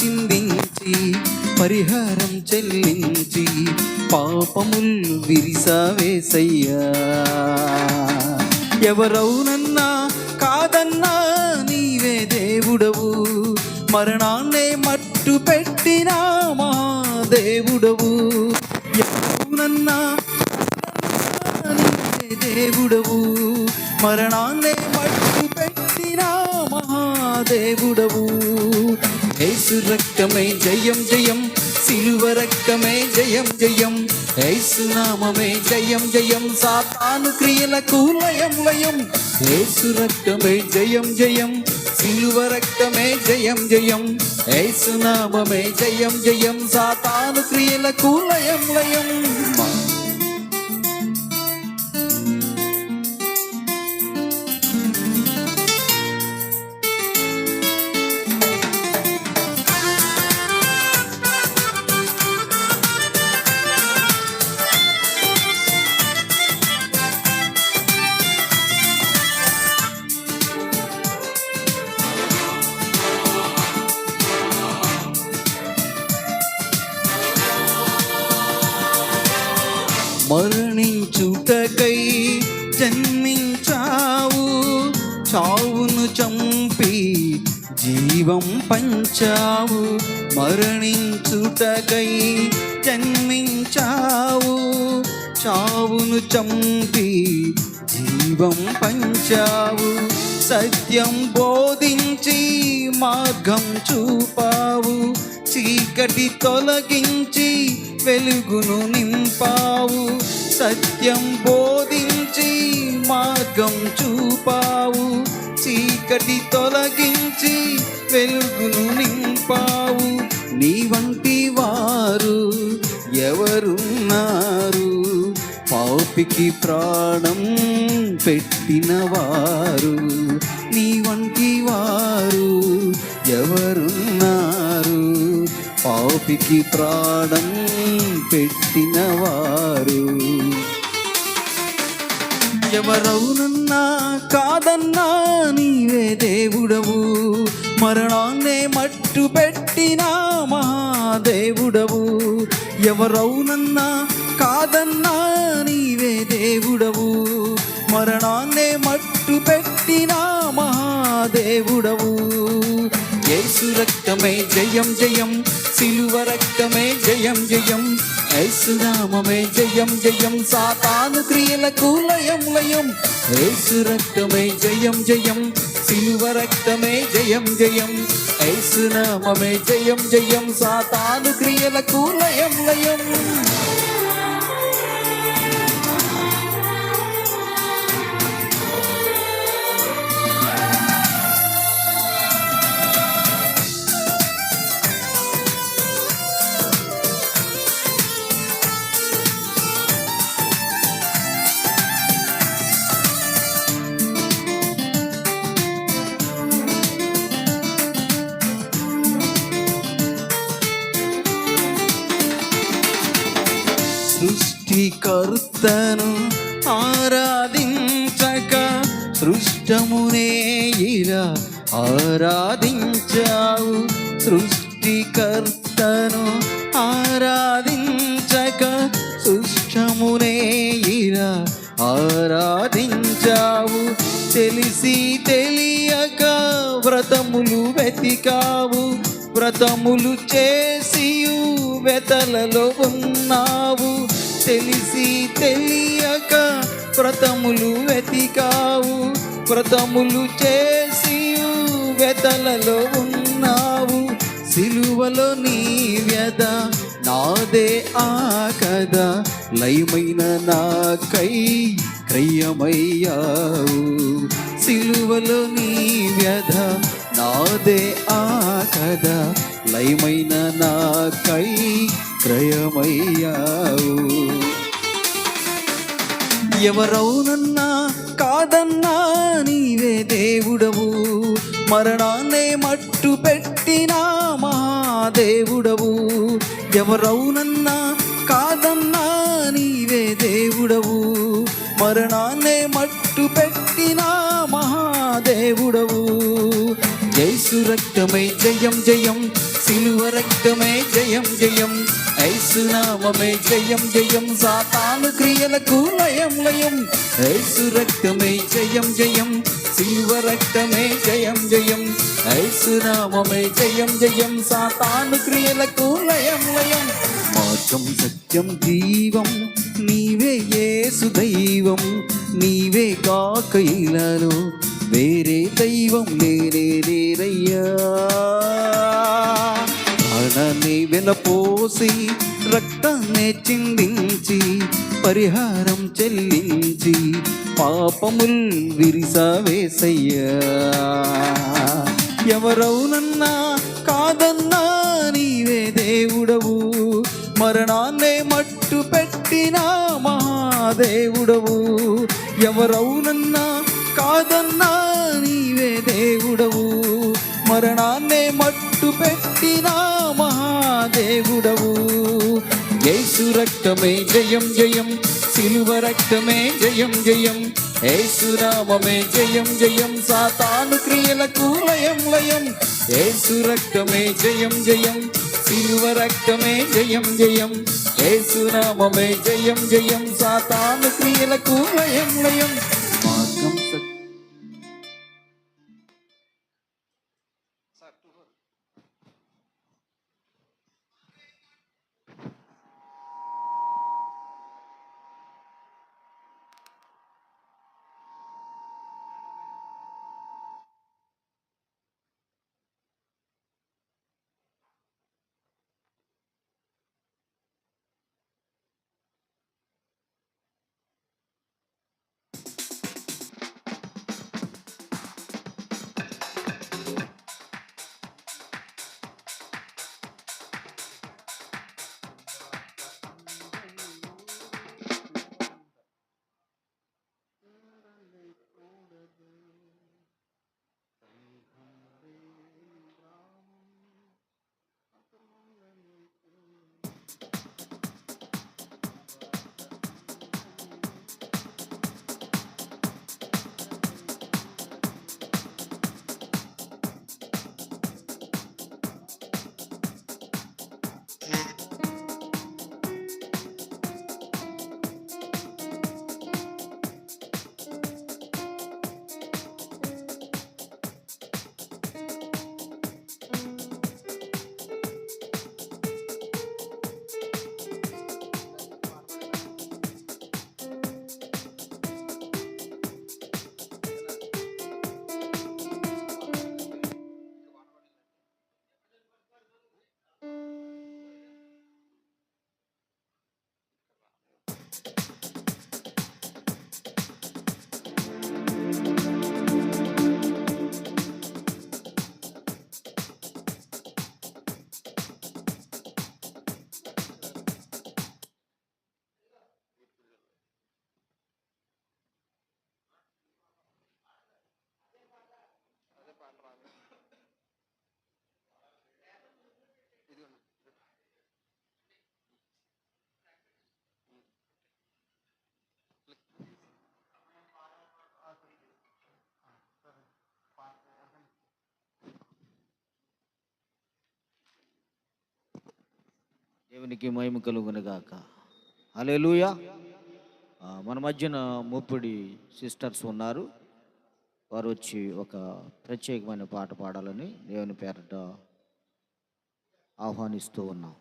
చిందించి పరిహారం చెల్లించి పాపములు విరిసావేసయ్యా ఎవరవునన్నా కాదన్నా నీవే దేవుడవు మరణాన్నే మట్టు పెట్టినా మా దేవుడవు. ఎవరవునన్నా నీవే దేవుడవు మరణాన్నే మట్టు పెట్టిన మహాదేవుడవు యేసు రక్తమే జయం జయం సిలువ రక్తమే జయం జయం యేసు నామమే జయం జయం సాతాను క్రియలకు లయం లయం యేసు రక్తమే జయం జయం సిలువ రక్తమే జయం జయం యేసు నామమే జయం జయం సాతాను క్రియలకు లయం లయం చావును చంపి జీవం పంచావు మరణించుటకై జన్మించావు. చావును చంపి జీవం పంచావు సత్యం బోధించి మార్గం చూపావు చీకటి తొలగించి వెలుగును నింపావు. సత్యం బోధించి మార్గం చూపావు. చీకటి తొలగించి వెలుగును నింపావు. నీ వంటి వారు ఎవరున్నారు? పాపికి ప్రాణం పెట్టినవారు పాపికి ప్రాణం పెట్టిన వారు ఎవరవునన్నా కాదన్నా నీవే దేవుడవు. మరణాన్నే మట్టు పెట్టిన మహాదేవుడవు ఎవరవునన్నా కాదన్నా నీవే దేవుడవు. మరణాన్నే మట్టు పెట్టిన మహాదేవుడవు ఏసు రక్తమే జయం జయం. సిలువ రక్తమే జయం జయం. యేసు జయం జయం. సాతాను క్రియలకు లయం లయం. యేసు రక్తమే జయం జయం. సిలువ రక్తమే జయం జయం. యేసు జయం జయం. సాతాను క్రియలకు లయం లయం. సృష్టికర్తను ఆరాధించక సృష్టమునే ఇలా ఆరాధించావు. సృష్టికర్తను ఆరాధించక సృష్టమునే ఇలా ఆరాధించావు. తెలిసి తెలియక వ్రతములు వెతికావు. వ్రతములు చేసియు వెతలలో ఉన్నావు. తెలిసి తెలియక వ్రతములు వెతికావు వ్రతములు చేసి వెతలలో ఉన్నావు. సిలువలో నీ వ్యధ నాదే ఆ కథ. లయమైన నాకై క్రయమయ్యావు. సిలువలో నీ వ్యధ నాదే ఆ కథ. లయమైన నాకై క్రయమయ్యా ఎవరవునన్నా కాదన్నా నీవే దేవుడవు. మరణాన్నే మట్టు పెట్టిన మహాదేవుడవు. ఎవరవునన్నా కాదన్నా నీవే దేవుడవు. మరణాన్నే మట్టు పెట్టిన మహాదేవుడవు. జయసు రక్తమే జయం జయం. సిలువ రక్తమే జయం జయం. యేసు జయం జయం సాతాను క్రియలకు లయం లయం. ఐసు రక్తమే జయం జయం సిలువ రక్తమే జయం జయం. యేసు జయం జయం సాతాను క్రియలకు లయం లయం. మార్గం సత్యం జీవం నీవే యేసు దైవం. నీవే కాక ఇలాను వేరే దైవం లేనే లేరయ్యా. ప్రాణాన్ని వెనపోసి రక్తాన్ని చిందించి పరిహారం చెల్లించి పాపముల్ విరిసావేసయ్యా ఎవరవునన్నా కాదన్నా నీవే దేవుడవు మరణాన్నే మట్టు పెట్టిన మహాదేవుడవు. ఎవరవునన్నా కాదన్నా నీవే దేవుడవు మరణాన్నే మట్టు పెట్టిన మహాదేవుడవు. యేసు రక్తమే జయం జయం. సిలువ రక్తమే జయం జయం. యేసు జయం జయం. సాతాను క్రియలకు లయం లయం. ఏసు రక్తమే జయం జయం. సిలువ రక్తమే జయం జయం. యేసు జయం జయం. సాతాను క్రియలకు లయం లయం. దేవునికి మహిమ కలుగునుగాక అలెలుయా మన మధ్యన ముప్పిడి సిస్టర్స్ ఉన్నారు. వారు వచ్చి ఒక ప్రత్యేకమైన పాట పాడాలని దేవుని పేరట ఆహ్వానిస్తూ ఉన్నాం.